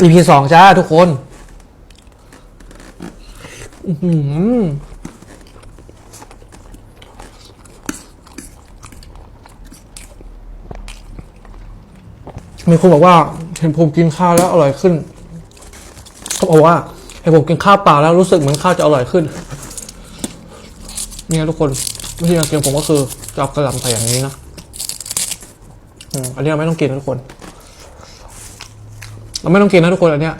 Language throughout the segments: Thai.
EP สองจ้าทุกคนมีคนบอกว่าเห็นผมกินข้าวแล้วอร่อยขึ้นเขาบอกว่าเห็นผมกินข้าวเปล่าแล้วรู้สึกเหมือนข้าวจะอร่อยขึ้น เนี่ยทุกคนวิธีการกินผมก็คือจะเอากระหล่ำใส่อย่างนี้นะอันนี้เราไม่ต้องกินทุกคน เราไม่ต้องกินนะทุกคนอันเนี้ย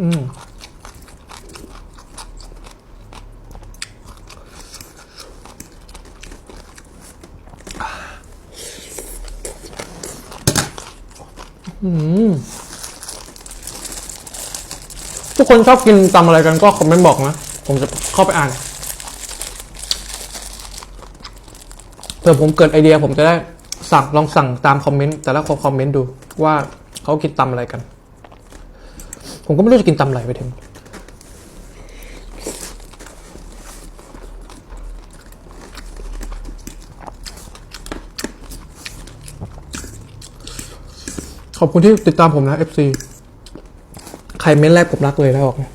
อืมอืมทุกคนชอบกินตำอะไรกันก็คอมเมนต์บอกนะ ผมจะเข้าไปอ่านเผื่อผมเกิดไอเดียผมจะได้สั่งลองสั่งตามคอมเมนต์แต่ละคนคอมเมนต์ดูว่าเขากินตำอะไรกัน ผมก็ไม่รู้จะกินตำไหลไปถึงขอบคุณที่ติดตามผมนะ FC ใครเม้นแรกผมรักเลยแล้วออกนะ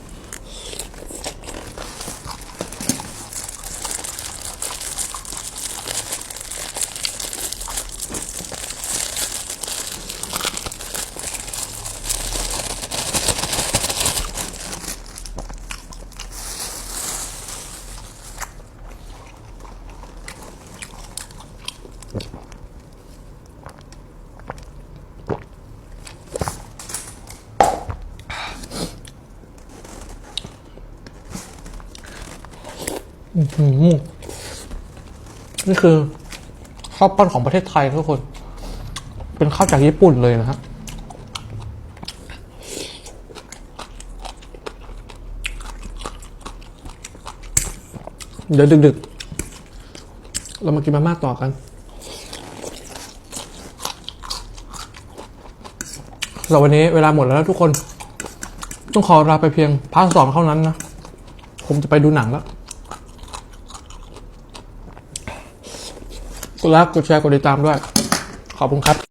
นี่คือข้าวปั้นของประเทศไทยทุกคน เป็นข้าวจากญี่ปุ่นเลยนะฮะเดี๋ยวดึกๆ เรามากินมาม่าต่อกัน เราวันนี้เวลาหมดแล้วนะทุกคน ต้องขอลาไปเพียงพาร์ทสองเท่านั้นนะ ผมจะไปดูหนังแล้ว กดไลค์กดแชร์กดติดตามด้วย ขอบคุณครับ